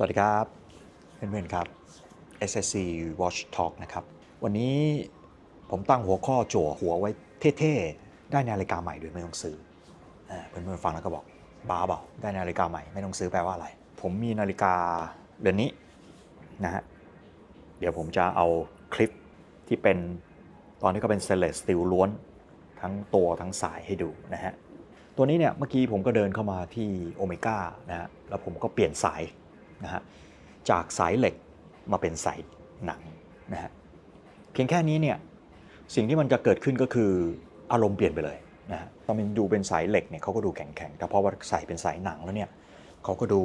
สวัสดีครับเพื่อนๆครับ SSC Watch Talk นะครับ วันนี้ผมตั้งหัวข้อจั่วหัวไว้เท่ๆ ได้นาฬิกาใหม่โดยไม่ต้องซื้ออ่าเพื่อนๆฟังแล้วก็บอกบ้าเปล่าได้นาฬิกาใหม่ไม่ต้องซื้อแปลว่าอะไร ผมมีนาฬิกาเรือนนี้นะฮะเดี๋ยวผมจะเอาคลิปที่เป็นตอนนี้ก็เป็น stainless steel ล้วนทั้งตัวทั้งสายให้ดูนะฮะตัวนี้เนี่ยเมื่อกี้ผมก็เดินเข้ามาที่โอเมก้านะฮะแล้วผมก็เปลี่ยนสาย นะฮะจากสายเหล็กมาเป็นสายหนังนะฮะเพียงแค่นี้เนี่ยสิ่งที่มันจะเกิดขึ้นก็คืออารมณ์เปลี่ยนไปเลยนะฮะตอนมันดูเป็นสายเหล็กเนี่ยเขาก็ดูแข็งๆแต่พอว่าใส่เป็นสายหนังแล้วเนี่ยเขาก็ดู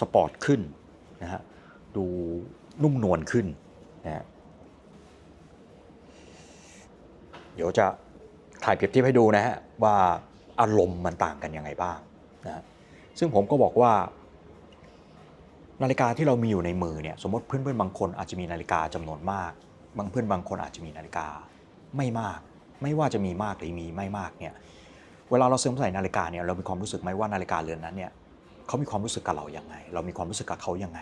สปอร์ตขึ้นนะฮะดูนุ่มนวลขึ้นนะฮะเดี๋ยวจะถ่ายเปรียบเทียบให้ดูนะฮะว่าอารมณ์มันต่างกันยังไงบ้างนะฮะซึ่งผมก็บอกว่า นาฬิกาที่เรามีอยู่ในมือเนี่ยสมมติเพื่อนๆบางคนอาจจะมีนาฬิกาจำนวนมาก บางเพื่อนบางคนอาจจะมีนาฬิกาไม่มาก ไม่ว่าจะมีมากหรือมีไม่มากเนี่ยเวลาเราซื้อใส่นาฬิกาเนี่ยเรามีความรู้สึกไหมว่านาฬิกาเรือนนั้นเนี่ยเขามีความรู้สึกกับเราอย่างไง เรามีความรู้สึกกับเขายังไง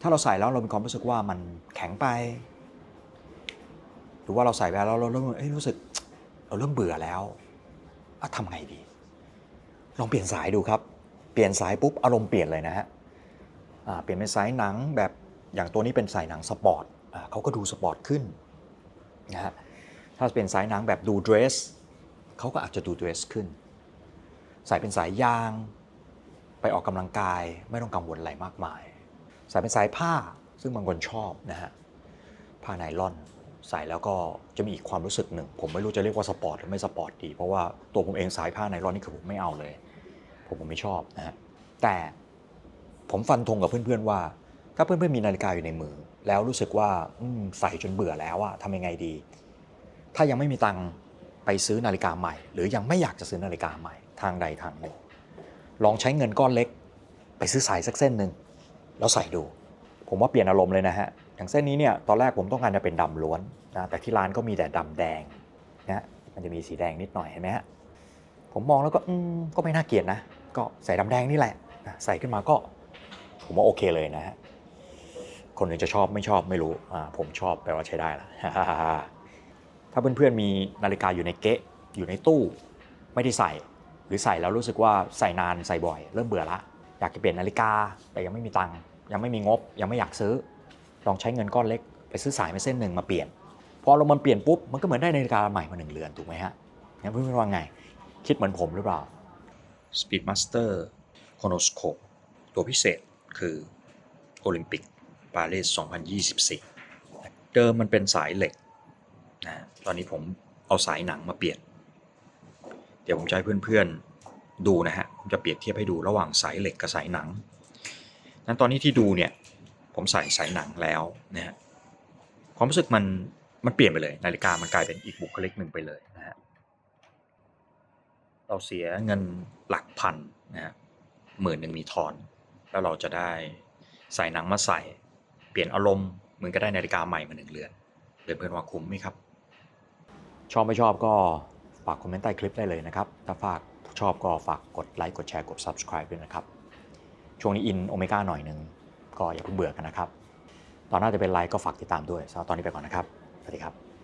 ถ้าเราใส่แล้วเรามีความรู้สึกว่ามันแข็งไป หรือว่าเราใส่ไปแล้วเราเริ่มเอ้ยรู้สึกเราเริ่มเบื่อแล้วอะทำไงดี ลองเปลี่ยนสายดูครับ เปลี่ยนสายปุ๊บอารมณ์เปลี่ยนเลยนะฮะ เปลี่ยนเป็นสายหนังแบบอย่างตัวนี้เป็นสายหนังสปอร์ตเขาก็ดูสปอร์ตขึ้นนะฮะถ้าเป็นสายหนังแบบดูเดรสเขาก็อาจจะดูเดรสขึ้นใส่เป็นสายยาง ไปออกกำลังกายไม่ต้องกังวลอะไรมากมายใส่เป็นสายผ้าซึ่งบางคนชอบนะฮะผ้าไนลอนใส่แล้วก็จะมีอีกความรู้สึกหนึ่ง ผมไม่รู้จะเรียกว่าสปอร์ตหรือไม่สปอร์ตดี เพราะว่าตัวผมเองสายผ้าไนลอนนี่คือผมไม่เอาเลย ผมผมไม่ชอบนะฮะแต่ ผมฟันธงกับเพื่อนๆว่า ถ้าเพื่อนๆมีนาฬิกาอยู่ในมือ แล้วรู้สึกว่าใส่จนเบื่อแล้วอะทำยังไงดี ถ้ายังไม่มีตังค์ไปซื้อนาฬิกาใหม่ หรือยังไม่อยากจะซื้อนาฬิกาใหม่ทางใดทางหนึ่งลองใช้เงินก้อนเล็ก ไปซื้อสายสักเส้นหนึ่งแล้วใส่ดู ผมว่าเปลี่ยนอารมณ์เลยนะฮะอย่างเส้นนี้เนี่ยตอนแรกผมต้องการจะเป็นดำล้วนนะแต่ที่ร้านก็มีแต่ดำแดงนะมันจะมีสีแดงนิดหน่อยเห็นไหมฮะผมมองแล้วก็อืมก็ไม่น่าเกลียดนะ ก็ใส่ดำแดงนี่แหละใส่ขึ้นมาก็ ผมว่าโอเคเลยนะฮะคนอื่นจะชอบไม่ชอบไม่รู้อ่าผมชอบแปลว่าใช้ได้ละ ถ้าเพื่อนๆมีนาฬิกาอยู่ในเก๊ะอยู่ในตู้ ไม่ได้ใส่ หรือใส่แล้วรู้สึกว่าใส่นานใส่บ่อย เริ่มเบื่อละอยากจะเปลี่ยนนาฬิกาแต่ยังไม่มีตังค์ยังไม่มีงบ ยังไม่อยากซื้อ ลองใช้เงินก้อนเล็กไปซื้อสายมาเส้นหนึ่งมาเปลี่ยนพอเรามันเปลี่ยนปุ๊บมันก็เหมือนได้นาฬิกาใหม่มาหนึ่งเรือนถูกไหมฮะงั้นเพื่อนๆว่าไง คิดเหมือนผมหรือเปล่า Speedmaster Chronoscope ตัวพิเศษ คือโอลิมปิกปารีส 2024 เดิมมันเป็นสายเหล็กนะตอนนี้ผมเอาสายหนังมาเปลี่ยน เดี๋ยวผมจะให้เพื่อนๆดูนะฮะ ผมจะเปรียบเทียบให้ดูระหว่างสายเหล็กกับสายหนังนั้นตอนนี้ที่ดูเนี่ยผมใส่สายหนังแล้วนะฮะความรู้สึกมันมันเปลี่ยนไปเลย นาฬิกามันกลายเป็นอีกบุคลิกหนึ่งไปเลยนะฮะเราเสียเงินหลักพันนะฮะหมื่นหนึ่งมีทอน แล้วเราจะได้ใส่หนังมาใส่ เปลี่ยนอารมณ์เหมือนก็ได้นาฬิกาใหม่มาหนึ่งเรือนเพื่อนว่าคุ้มไหมครับ ชอบไม่ชอบก็ฝากคอมเมนต์ใต้คลิปได้เลยนะครับ ถ้าฝากชอบก็ฝากกดไลค์กดแชร์กด subscribe ด้วยนะครับ ช่วงนี้อินโอเมก้าหน่อยหนึ่งก็อย่าเพิ่งเบื่อกันนะครับ ตอนหน้าจะเป็นไลค์ก็ฝากติดตามด้วยสำหรับตอนนี้ไปก่อนนะครับ สวัสดีครับ